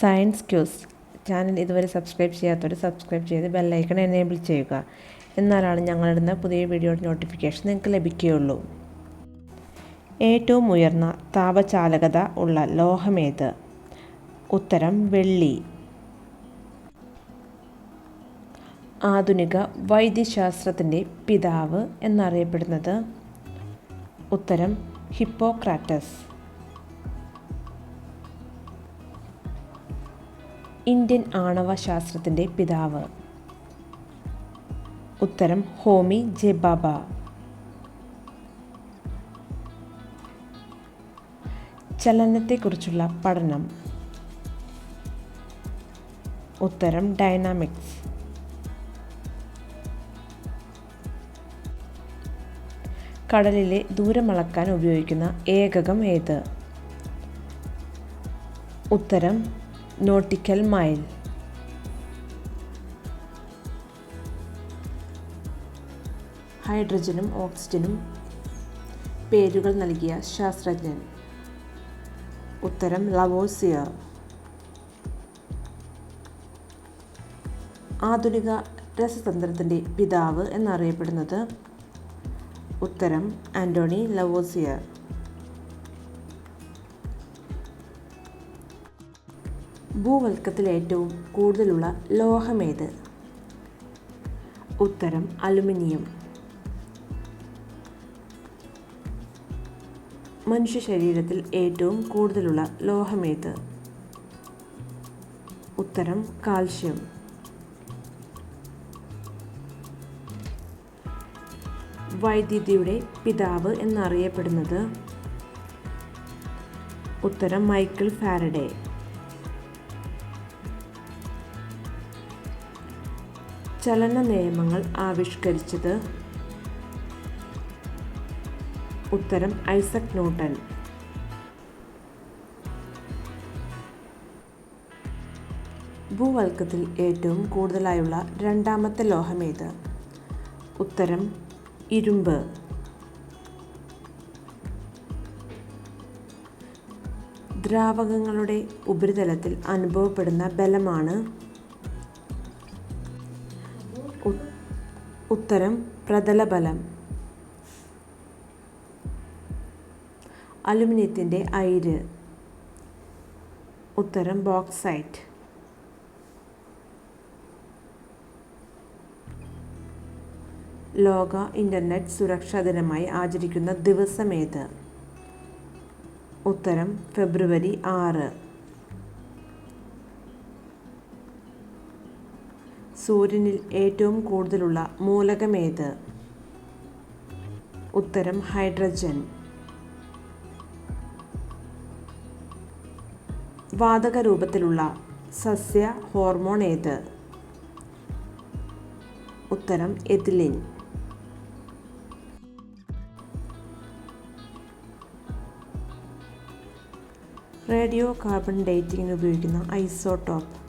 Science cues channel ഇതുവരെ subscribe ചെയ്യാത്തവർ subscribe ചെയ്ത് ബെല്ലൈക്കൺ എനേബിൾ ചെയ്യുക. എന്നാലാണ് ഞങ്ങളിടുന്ന പുതിയ വീഡിയോയുടെ നോട്ടിഫിക്കേഷൻ നിങ്ങൾക്ക് ലഭിക്കുകയുള്ളൂ. ഏറ്റവും ഉയർന്ന താപചാലകത ഉള്ള ലോഹമേത് ഉത്തരം വെള്ളി. ആധുനിക വൈദ്യശാസ്ത്രത്തിന്റെ പിതാവ് എന്നറിയപ്പെടുന്നത്. ഉത്തരം ഹിപ്പോക്രാറ്റസ്. ഇന്ത്യൻ ആണവ ശാസ്ത്രത്തിന്റെ പിതാവ്. ഉത്തരം ഹോമി ജെ ബാബ ചലനത്തെക്കുറിച്ചുള്ള പഠനം. ഉത്തരം ഡൈനാമിക്സ്. കടലിലെ ദൂരമളക്കാൻ ഉപയോഗിക്കുന്ന ഏകകം ഏത്? ഉത്തരം നോട്ടിക്കൽ മൈൽ ഹൈഡ്രജനും ഓക്സിജനും പേരുകൾ നൽകിയ ശാസ്ത്രജ്ഞൻ. ഉത്തരം ലവോസിയർ ആധുനിക രസതന്ത്രത്തിന്റെ പിതാവ് എന്നറിയപ്പെടുന്നത്. ഉത്തരം ആന്റോണി ലവോസിയർ ഭൂവൽക്കത്തിൽ ഏറ്റവും കൂടുതലുള്ള ലോഹമേത്? ഉത്തരം അലുമിനിയം. മനുഷ്യ ശരീരത്തിൽ ഏറ്റവും കൂടുതലുള്ള ലോഹമേത്? ഉത്തരം കാൽഷ്യം. വൈദ്യുതിയുടെ പിതാവ് എന്നറിയപ്പെടുന്നത്? ഉത്തരം മൈക്കിൾ ഫാരഡേ. ചലന നിയമങ്ങൾ ആവിഷ്കരിച്ചത് ഉത്തരം ഐസക് ന്യൂട്ടൺ ഭൂവൽക്കത്തിൽ ഏറ്റവും കൂടുതലായുള്ള രണ്ടാമത്തെ ലോഹമേത് ഉത്തരം ഇരുമ്പ്. ദ്രാവകങ്ങളുടെ ഉപരിതലത്തിൽ അനുഭവപ്പെടുന്ന ബലമാണ് ഉത്തരം പ്രതലബലം. അലുമിനിയത്തിന്റെ അയിര്. ഉത്തരം ബോക്സൈറ്റ്. ലോക ഇന്റർനെറ്റ് സുരക്ഷാ ദിനമായി ആചരിക്കുന്ന ദിവസമേത്? ഉത്തരം ഫെബ്രുവരി ആറ്. സൂര്യനിൽ ഏറ്റവും കൂടുതലുള്ള മൂലകമേത്? ഉത്തരം ഹൈഡ്രജൻ. വാതക രൂപത്തിലുള്ള സസ്യ ഹോർമോൺ ഏത്? ഉത്തരം എഥിലിൻ. റേഡിയോ കാർബൺ ഡേറ്റിംഗിന് ഉപയോഗിക്കുന്ന ഐസോടോപ്പ്.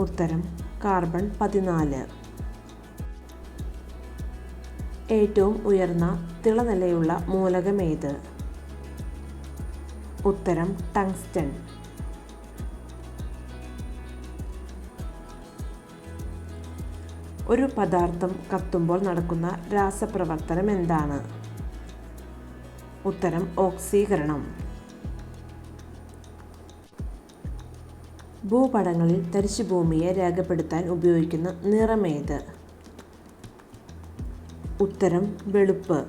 ഉത്തരം കാർബൺ പതിനാല്. ഏറ്റവും ഉയർന്ന തിളനിലയുള്ള മൂലകം മൂലകമേത്? ഉത്തരം ടങ്സ്റ്റൺ. ഒരു പദാർത്ഥം കത്തുമ്പോൾ നടക്കുന്ന രാസപ്രവർത്തനം എന്താണ്? ഉത്തരം ഓക്സീകരണം. ഭൂപടങ്ങളിൽ തരിശുഭൂമിയെ രേഖപ്പെടുത്താൻ ഉപയോഗിക്കുന്ന നിറമേത്? ഉത്തരം വെളുപ്പ്.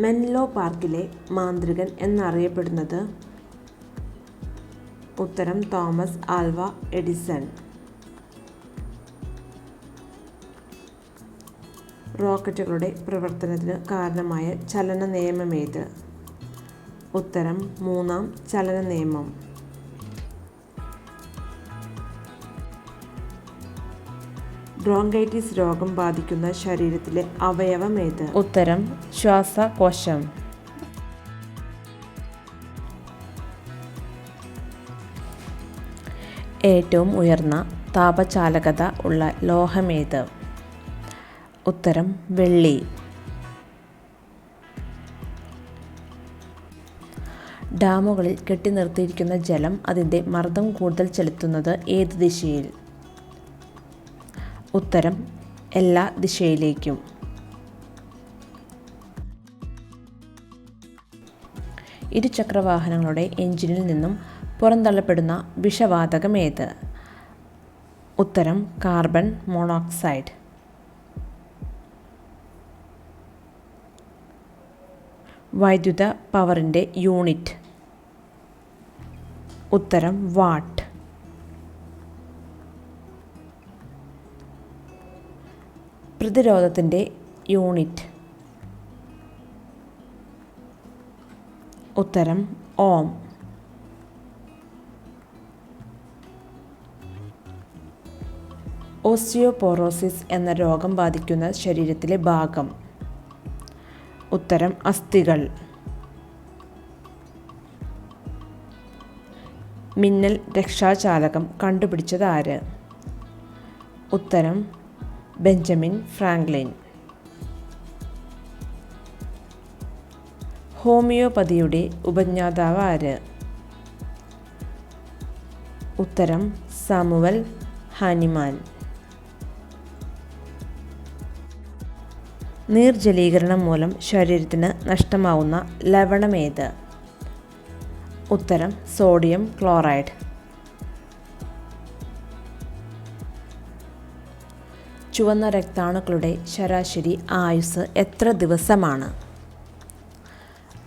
മെൻലോ പാർക്കിലെ മാന്ത്രികൻ എന്നറിയപ്പെടുന്നത് ഉത്തരം തോമസ് ആൽവ എഡിസൺ. റോക്കറ്റുകളുടെ പ്രവർത്തനത്തിന് കാരണമായ ചലന നിയമമേത് ഉത്തരം മൂന്നാം ചലന നിയമം. ബ്രോങ്കൈറ്റിസ് രോഗം ബാധിക്കുന്ന ശരീരത്തിലെ അവയവം ഏത്? ഉത്തരം ശ്വാസകോശം. ഏറ്റവും ഉയർന്ന താപചാലകത ഉള്ള ലോഹമേത് ഉത്തരം വെള്ളി. ഡാമുകളിൽ കെട്ടിനിർത്തിയിരിക്കുന്ന ജലം അതിന്റെ മർദ്ദം കൂടുതൽ ചെലുത്തുന്നത് ഏത് ദിശയിൽ? ഉത്തരം എല്ലാ ദിശയിലേക്കും. ഇരുചക്രവാഹനങ്ങളുടെ എഞ്ചിനിൽ നിന്നും പുറന്തള്ളപ്പെടുന്ന വിഷവാതകം ഏത്? ഉത്തരം കാർബൺ മോണോക്സൈഡ്. വൈദ്യുത പവറിന്റെ യൂണിറ്റ്. ഉത്തരം വാട്ട്. പ്രതിരോധത്തിന്റെ യൂണിറ്റ്. ഉത്തരം ഓം. ഓസ്റ്റിയോപോറോസിസ് എന്ന രോഗം ബാധിക്കുന്ന ശരീരത്തിലെ ഭാഗം. ഉത്തരം അസ്ഥികൾ. മിന്നൽ രക്ഷാചാലകം കണ്ടുപിടിച്ചത് ആര് ഉത്തരം ബെഞ്ചമിൻ ഫ്രാങ്ക്ലിൻ. ഹോമിയോപ്പതിയുടെ ഉപജ്ഞാതാവ് ആര് ഉത്തരം സാമുവൽ ഹാനിമാൻ. നീർജലീകരണം മൂലം ശരീരത്തിന് നഷ്ടമാവുന്ന ലവണമേത്? ഉത്തരം സോഡിയം ക്ലോറൈഡ്. ചുവന്ന രക്താണുക്കളുടെ ശരാശരി ആയുസ് എത്ര ദിവസമാണ്?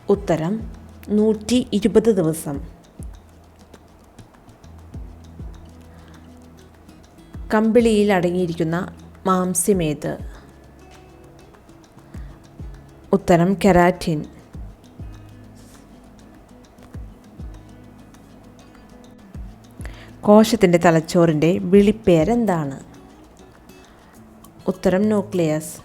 ഉത്തരം നൂറ്റി ഇരുപത് ദിവസം. കമ്പിളിയിൽ അടങ്ങിയിരിക്കുന്ന മാംസ്യമേത്. ഉത്തരം കെരാറ്റിൻ. കോശത്തിന്റെ തലച്ചോറിന്റെ വിളിപ്പേരെന്താണ്? ഉത്തരം ന്യൂക്ലിയസ്.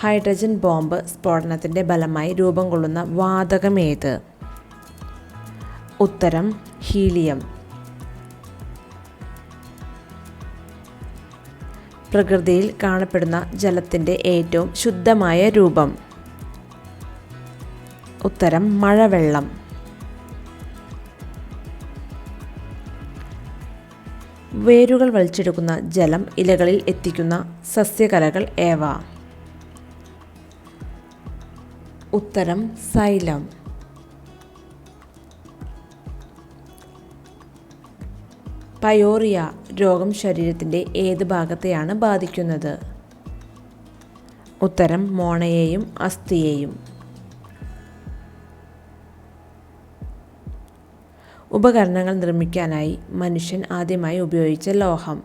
ഹൈഡ്രജൻ ബോംബ് സ്ഫോടനത്തിന്റെ ഫലമായി രൂപം കൊള്ളുന്ന വാതകം ഏത്? ഉത്തരം ഹീലിയം. പ്രകൃതിയിൽ കാണപ്പെടുന്ന ജലത്തിന്റെ ഏറ്റവും ശുദ്ധമായ രൂപം. ഉത്തരം മഴവെള്ളം. വേരുകൾ വലിച്ചെടുക്കുന്ന ജലം ഇലകളിൽ എത്തിക്കുന്ന സസ്യകലകൾ ഏവ? ഉത്തരം സൈലം. പയോറിയ രോഗം ശരീരത്തിന്റെ ഏത് ഭാഗത്തെയാണ് ബാധിക്കുന്നത്? ഉത്തരം മോണയെയും അസ്ഥിയെയും. ഉപകരണങ്ങൾ നിർമ്മിക്കാനായി മനുഷ്യൻ ആദ്യമായി ഉപയോഗിച്ച ലോഹം.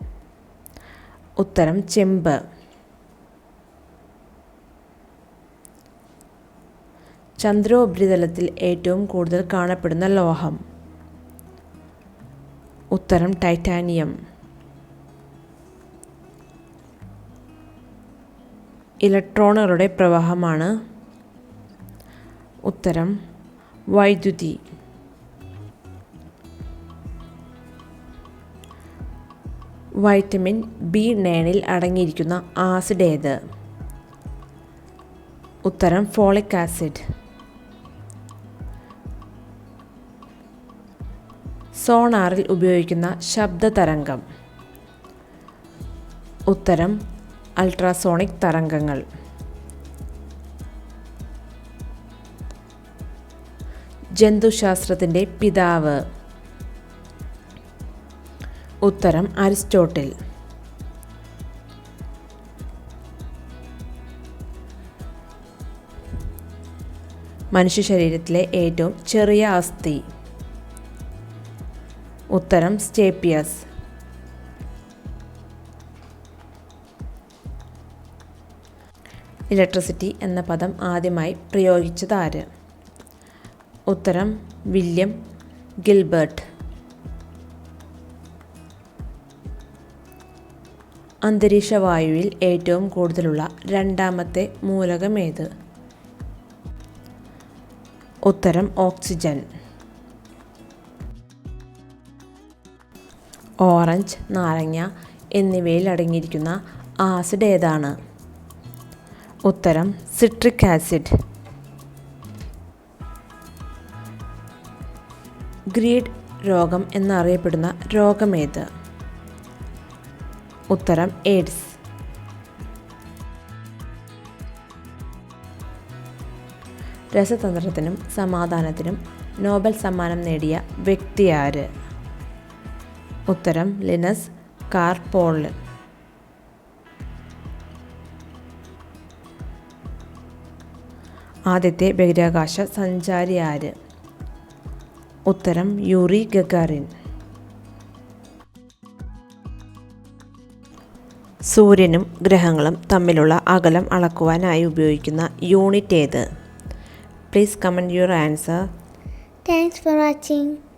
ഉത്തരം ചെമ്പ്. ചന്ദ്രോപരിതലത്തിൽ ഏറ്റവും കൂടുതൽ കാണപ്പെടുന്ന ലോഹം. ഉത്തരം ടൈറ്റാനിയം. ഇലക്ട്രോണുകളുടെ പ്രവാഹമാണ്. ഉത്തരം വൈദ്യുതി. വൈറ്റമിൻ ബി നയനിൽ അടങ്ങിയിരിക്കുന്ന ആസിഡ് ഏത്? ഉത്തരം ഫോളിക് ആസിഡ്. സോണാറിൽ ഉപയോഗിക്കുന്ന ശബ്ദ തരംഗം. ഉത്തരം അൾട്രാസോണിക് തരംഗങ്ങൾ. ജന്തുശാസ്ത്രത്തിന്റെ പിതാവ്. ഉത്തരം അരിസ്റ്റോട്ടിൽ. മനുഷ്യ ശരീരത്തിലെ ഏറ്റവും ചെറിയ അസ്ഥി. ഉത്തരം സ്റ്റേപ്പിയസ്. ഇലക്ട്രിസിറ്റി എന്ന പദം ആദ്യമായി പ്രയോഗിച്ചത് ആര്? ഉത്തരം വില്യം ഗിൽബർട്ട്. അന്തരീക്ഷ വായുവിൽ ഏറ്റവും കൂടുതലുള്ള രണ്ടാമത്തെ മൂലകമേത്? ഉത്തരം ഓക്സിജൻ. ഓറഞ്ച് നാരങ്ങ എന്നിവയിൽ അടങ്ങിയിരിക്കുന്ന ആസിഡ് ഏതാണ്? ഉത്തരം സിട്രിക് ആസിഡ്. ഗ്രീഡ് രോഗം എന്നറിയപ്പെടുന്ന രോഗമേത്? ഉത്തരം എയ്ഡ്സ് രസതന്ത്രത്തിനും സമാധാനത്തിനും നോബൽ സമ്മാനം നേടിയ വ്യക്തി ആര്? ഉത്തരം ലിനസ് കാർപോൾ. ആദ്യത്തെ ബഹിരാകാശ സഞ്ചാരി ആര്? ഉത്തരം യൂറി ഗഗാറിൻ. സൂര്യനും ഗ്രഹങ്ങളും തമ്മിലുള്ള അകലം അളക്കുവാനായി ഉപയോഗിക്കുന്ന യൂണിറ്റ് ഏത് please comment your answer thanks for watching.